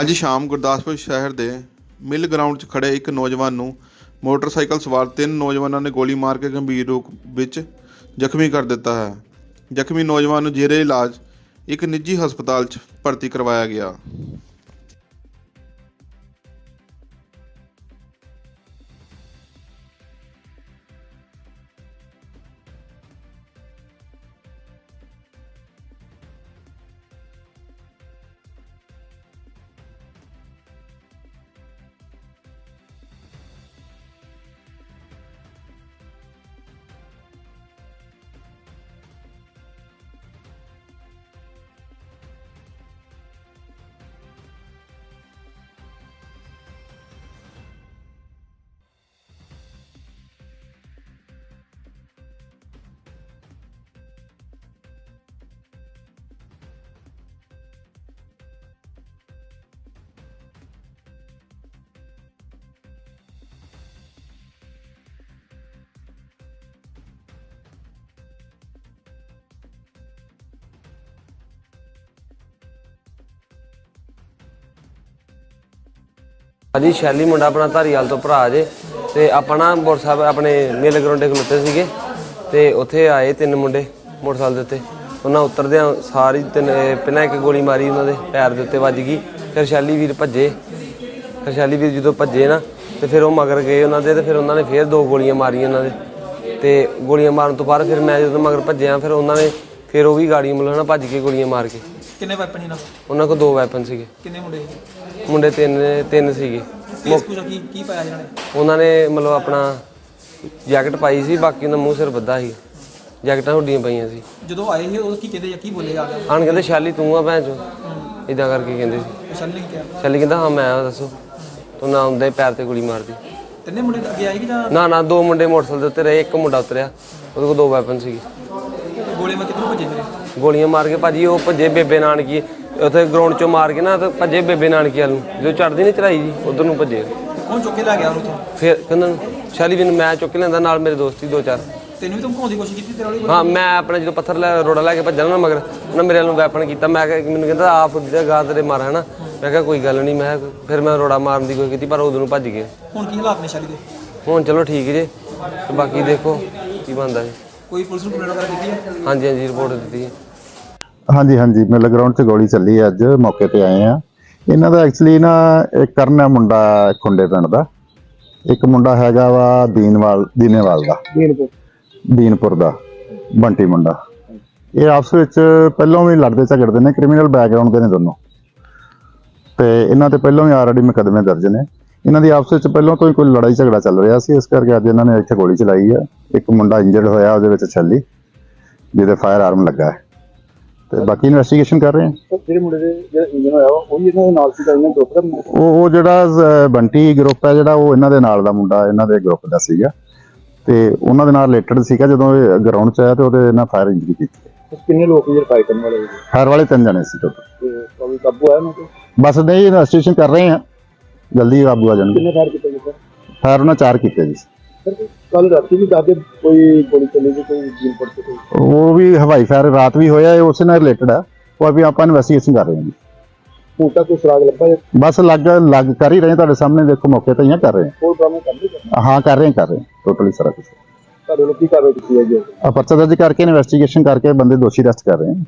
ਅੱਜ ਸ਼ਾਮ ਗੁਰਦਾਸਪੁਰ ਸ਼ਹਿਰ ਦੇ ਮਿਲ ਗਰਾਊਂਡ 'ਚ ਖੜੇ ਇੱਕ ਨੌਜਵਾਨ ਨੂੰ ਮੋਟਰਸਾਈਕਲ ਸਵਾਰ ਤਿੰਨ ਨੌਜਵਾਨਾਂ ਨੇ ਗੋਲੀ ਮਾਰ ਕੇ ਗੰਭੀਰ ਰੂਪ ਵਿੱਚ ਜ਼ਖਮੀ ਕਰ ਦਿੱਤਾ ਹੈ। ਜ਼ਖਮੀ ਨੌਜਵਾਨ ਨੂੰ ਜੇਰੇ ਇਲਾਜ ਇੱਕ ਨਿੱਜੀ ਹਸਪਤਾਲ 'ਚ ਭਰਤੀ ਕਰਵਾਇਆ ਗਿਆ। ਹਾਂਜੀ ਸ਼ੈਲੀ ਮੁੰਡਾ ਆਪਣਾ ਧਾਰੀਵਾਲ ਤੋਂ ਭਰਾ ਜੇ। ਤੇ ਆਪਾਂ ਨਾ ਮੋਟਰਸਾਈਕਲ ਆਪਣੇ ਮੇਲੇ ਗਰਾਉਂਡੇ ਖਲੋਤੇ ਸੀਗੇ। ਤੇ ਉੱਥੇ ਆਏ ਤਿੰਨ ਮੁੰਡੇ ਮੋਟਰਸਾਈਕਲ ਦੇ ਉੱਤੇ। ਉਹਨਾਂ ਉਤਰਦਿਆਂ ਸਾਰੀ ਤਿੰਨ ਪਹਿਲਾਂ ਇੱਕ ਗੋਲੀ ਮਾਰੀ ਉਹਨਾਂ ਦੇ ਪੈਰ ਦੇ ਉੱਤੇ ਵੱਜ ਗਈ। ਫਿਰ ਸ਼ੈਲੀ ਵੀਰ ਭੱਜੇ। ਫਿਰ ਸ਼ੈਲੀ ਵੀਰ ਜਦੋਂ ਭੱਜੇ ਨਾ ਤੇ ਫਿਰ ਉਹ ਮਗਰ ਗਏ ਉਹਨਾਂ ਦੇ ਤੇ ਫਿਰ ਉਹਨਾਂ ਨੇ ਫਿਰ ਦੋ ਗੋਲੀਆਂ ਮਾਰੀਆਂ ਉਹਨਾਂ ਦੇ। ਤੇ ਗੋਲੀਆਂ ਮਾਰਨ ਤੋਂ ਬਾਅਦ ਫਿਰ ਮੈਂ ਜਦੋਂ ਮਗਰ ਭੱਜਿਆ ਫਿਰ ਉਹਨਾਂ ਨੇ ਫਿਰ ਉਹ ਵੀ ਗਾੜੀ ਮਤਲਬ ਨਾ ਭੱਜ ਕੇ ਗੋਲੀਆਂ ਮਾਰ ਕੇ। ਕਿੰਨੇ ਵੈਪਨ ਇਹਨਾਂ ਕੋਲ? ਉਹਨਾਂ ਕੋਲ ਦੋ ਵੈਪਨ ਸੀਗੇ। ਕਿੰਨੇ ਮੁੰਡੇ ਸੀ? ਮੁੰਡੇ ਤਿੰਨ ਤਿੰਨ ਸੀਗੇ। ਫੇਸ ਕੁਝ ਕੀ ਕੀ ਪਾਇਆ ਜਿਹਨਾਂ ਨੇ? ਉਹਨਾਂ ਨੇ ਮਤਲਬ ਆਪਣਾ ਜੈਕਟ ਪਾਈ ਸੀ ਬਾਕੀ ਦਾ ਮੂੰਹ ਸਿਰ ਬੱਧਾ ਸੀ। ਜੈਕਟਾਂ ਹੁੱਡੀਆਂ ਪਈਆਂ ਸੀ। ਜਦੋਂ ਆਏ ਸੀ ਉਹ ਕੀ ਕਹਿੰਦੇ ਜਾਂ ਕੀ ਬੋਲੇ ਆ ਗਿਆ ਆਣ ਕਹਿੰਦੇ ਸ਼ਾਲੀ ਤੂੰ ਆ ਭੈਣ ਚੋ ਇਦਾਂ ਕਰਕੇ ਕਹਿੰਦੇ ਸੀ। ਚੱਲ ਨਹੀਂ ਕਿਹਾ? ਸ਼ਾਲੀ ਕਹਿੰਦਾ ਹਾਂ ਮੈਂ ਆ ਦੱਸੋ। ਤੂੰ ਨਾ ਆਉਂਦਾ ਹੀ ਪੈਰ ਤੇ ਗੋਲੀ ਮਾਰਦੀ। ਤਿੰਨੇ ਮੁੰਡੇ ਅੱਗੇ ਆਏ ਕਿ ਜਾਂ? ਨਾ ਨਾ ਦੋ ਮੁੰਡੇ ਮੋਟਰਸਾਈਕਲ ਦੇ ਉੱਤੇ ਰਹੇ ਇੱਕ ਮੁੰਡਾ ਉਤਰਿਆ ਉਹਦੇ ਕੋਲ ਦੋ ਵੈਪਨ ਸੀਗੇ। ਗੋਲੇ ਮੈਂ ਕਿੱਧਰੋਂ ਭੱਜੇ ਮੇਰੇ ਗੋਲੀਆਂ ਮਾਰ ਕੇ ਭਾਜੀ ਉਹ ਭੱਜੇ ਬੇਬੇ ਨਾਨਕੀ ਉੱਥੇ ਗਰਾਊਂਡ ਚੋਂ ਮਾਰ ਕੇ ਨਾ ਤੇ ਭੱਜੇ ਬੇਬੇ ਨਾਨਕੀ ਵੱਲ ਨੂੰ। ਜਦੋਂ ਚੜਦੀ ਨਹੀਂ ਚੜਾਈ ਜੀ ਉਧਰ ਨੂੰ ਭੱਜੇ। ਕੌਣ ਚੁੱਕ ਕੇ ਲੈ ਗਿਆ ਉਹਨੂੰ ਤੋਂ ਫਿਰ ਕਹਿੰਦਾ ਸ਼ਾਲੀ ਵੀ ਨੂੰ ਮੈਂ ਚੁੱਕ ਕੇ ਲੈਂਦਾ ਨਾਲ ਮੇਰੇ ਦੋਸਤੀ ਦੋ ਚਾਰ। ਤੈਨੂੰ ਵੀ ਧਮਕਾਉਣ ਦੀ ਕੋਸ਼ਿਸ਼ ਕੀਤੀ ਤੇਰੇ ਵਾਲੀ ਹਾਂ ਮੈਂ ਆਪਣਾ ਜਦੋਂ ਪੱਥਰ ਲੈ ਰੋੜਾ ਲੈ ਕੇ ਭੱਜਣਾ ਨਾ ਮਗਰ ਉਹਨਾਂ ਮੇਰੇ ਵੱਲੋਂ ਵੈਪਨ ਕੀਤਾ। ਮੈਂ ਕਿਹਾ ਮੈਨੂੰ ਕਹਿੰਦਾ ਆ ਫੁੱਦੀ ਦਾ ਗਾਂ ਤੇਰੇ ਮਾਰ ਹਨਾ? ਮੈਂ ਕਿਹਾ ਕੋਈ ਗੱਲ ਨਹੀਂ ਮੈਂ ਫਿਰ ਮੈਂ ਰੋੜਾ ਮਾਰਨ ਦੀ ਕੋਈ ਕੀਤੀ ਪਰ ਉਦੋਂ ਨੂੰ ਭੱਜ ਗਏ ਹੁਣ ਕੀ ਹਾਲਾਤ ਨੇ ਸ਼ਾਲੀ ਦੇ? ਹੁਣ ਚਲੋ ਠੀਕ ਜੇ ਤੇ ਬਾਕੀ ਦੇਖੋ ਕੀ ਬਣਦਾ ਜੀ। ਕੋਈ ਪੁਲਿਸ ਨੂੰ ਕੰਪਲੇਂਟ ਵਗੈਰਾ ਕੀਤੀ ਹੈ? ਹਾਂਜੀ ਹਾਂਜੀ ਰਿਪੋਰਟ ਦਿੱਤੀ ਹੈ। ਹਾਂਜੀ ਹਾਂਜੀ। ਮਿਲ ਗਰਾਊਂਡ 'ਚ ਗੋਲੀ ਚੱਲੀ ਹੈ ਅੱਜ ਮੌਕੇ ਤੇ ਆਏ ਆ। ਇਹਨਾਂ ਦਾ ਐਕਚੁਅਲੀ ਨਾ ਇੱਕ ਕਰਨ ਮੁੰਡਾ ਖੁੰਡੇ ਪਿੰਡ ਦਾ। ਇੱਕ ਮੁੰਡਾ ਹੈਗਾ ਵਾ ਦੀਨਵਾਲ ਦੀਨੇਵਾਲ ਦਾ। ਦੀਨਪੁਰ। ਦੀਨਪੁਰ ਦਾ ਬੰਟੀ ਮੁੰਡਾ। ਇਹ ਆਪਸ ਵਿੱਚ ਪਹਿਲਾਂ ਵੀ ਲੜਦੇ ਝਗੜਦੇ ਨੇ ਕ੍ਰਿਮੀਨਲ ਬੈਕਗ੍ਰਾਉਂਡ ਦੇ ਨੇ ਦੋਨੋਂ। ਤੇ ਇਹਨਾਂ ਤੇ ਪਹਿਲਾਂ ਵੀ ਆਲਰੇਡੀ ਮੁਕੱਦਮੇ ਦਰਜ ਨੇ। ਇਹਨਾਂ ਦੀ ਆਪਸ ਵਿੱਚ ਪਹਿਲਾਂ ਤੋਂ ਹੀ ਕੋਈ ਲੜਾਈ ਝਗੜਾ ਚੱਲ ਰਿਹਾ ਸੀ ਇਸ ਕਰਕੇ ਅੱਜ ਇਹਨਾਂ ਨੇ ਇੱਥੇ ਗੋਲੀ ਚਲਾਈ ਹੈ ਇੱਕ ਮੁੰਡਾ ਇੰਜਰਡ ਹੋਇਆ ਉਹਦੇ ਵਿੱਚ ਛੱਲੀ ਜਿਹਦੇ ਫਾਇਰ ਆਰਮ ਲੱਗਾ ਹੈ। ਤੇ ਬਾਕੀ ਇਨਵੈਸਟੀਗੇਸ਼ਨ ਕਰ ਰਹੇ ਹਾਂ ਜਿਹੜੇ ਮੁੰਡੇ ਦੇ ਜਿਹੜਾ ਇੰਜਨ ਹੋਇਆ ਵਾ ਉਹ ਵੀ ਇਹਨਾਂ ਦੇ ਨਾਲ ਸੀਗਾ ਇਹਨਾਂ ਗਰੁੱਪ ਦਾ ਉਹ ਉਹ ਜਿਹੜਾ ਜ਼- ਬੰਟੀ ਗਰੁੱਪ ਹੈ ਜਿਹੜਾ ਉਹ ਇਹਨਾਂ ਦੇ ਨਾਲ ਦਾ ਮੁੰਡਾ ਇਹਨਾਂ ਦੇ ਗਰੁੱਪ ਦਾ ਸੀਗਾ। ਤੇ ਉਹਨਾਂ ਦੇ ਨਾਲ ਰਿਲੇਟਡ ਸੀਗਾ ਜਦੋਂ ਇਹ ਗਰਾਊਂਡ 'ਚ ਆਇਆ ਤੇ ਉਹਦੇ ਨਾਲ ਫਾਇਰ ਇੰਜਰੀ ਕੀਤੀ। ਕਿੰਨੇ ਲੋਕ ਜਿਹੜੇ ਫਾਈਟ ਕਰਨ ਵਾਲੇ ਸੀ ਫਾਇਰ ਵਾਲੇ ਤਿੰਨ ਜਣੇ ਸੀ ਟੋਟਲ ਤੇ ਕੋਈ ਕਾਬੂ ਆਇਆ ਉਹਨਾਂ ਤੇ? ਬਸ ਨਹੀਂ ਇਨਵੈਸਟੀਗੇਸ਼ਨ ਕਰ ਰਹੇ ਹਾਂ ਜਲਦੀ ਕਾਬੂ ਆ ਜਾਣਗੇ। ਕਿੰਨੇ ਫਾਇਰ ਕੀਤੇ ਗਏ ਸਰ? ਫਾਇਰ ਉਹਨਾਂ ਚਾਰ ਕੀਤੇ ਜੀ। ਸਰ ਕੱਲ ਰਾਤੀ ਵੀ ਦੱਸਦੇ ਕੋਈ ਗੋਲੀ ਚੱਲੀ ਸੀ ਕੋਈ ਜੀਨ ਪੜ ਕੇ ਕੋਈ। ਉਹ ਵੀ ਹਵਾਈ ਫਾਇਰ ਰਾਤ ਵੀ ਹੋਇਆ ਇਹ ਉਸੇ ਨਾਲ ਰਿਲੇਟਡ ਹੈ ਉਹ ਵੀ ਆਪਾਂ ਇਨਵੈਸਟੀਗੇਸ਼ਨ ਕਰ ਰਹੇ ਹਾਂ ਜੀ। ਹੁਣ ਤੱਕ ਕੋਈ ਸੁਰਾਗ ਲੱਭਾ ਜਾਂ? ਬਸ ਲੱਗ ਲੱਗ ਕਰ ਹੀ ਰਹੇ ਹਾਂ, ਤੁਹਾਡੇ ਸਾਹਮਣੇ ਦੇਖੋ ਮੌਕੇ ਤੇ ਹੀ ਕਰ ਰਹੇ ਹੋਰ ਬਰਾਮਦ ਕਰ ਲਈ ਹਾਂ? ਹਾਂ ਕਰ ਰਹੇ ਹਾਂ, ਕਰ ਰਹੇ ਟੋਟਲੀ ਸਾਰਾ ਕੁਝ ਤੁਹਾਡੇ ਲੋਕ ਕਾਰਵਾਈ ਕੀਤੀ ਹੈ? ਜੀ ਆ ਪਰਚਾ ਦਰਜ ਕਰਕੇ ਇਨਵੈਸਟੀਗੇਸ਼ਨ ਕਰਕੇ ਬੰਦੇ ਦੋਸ਼ੀ ਅਰੈਸਟ ਕਰ ਰਹੇ ਹਾਂ।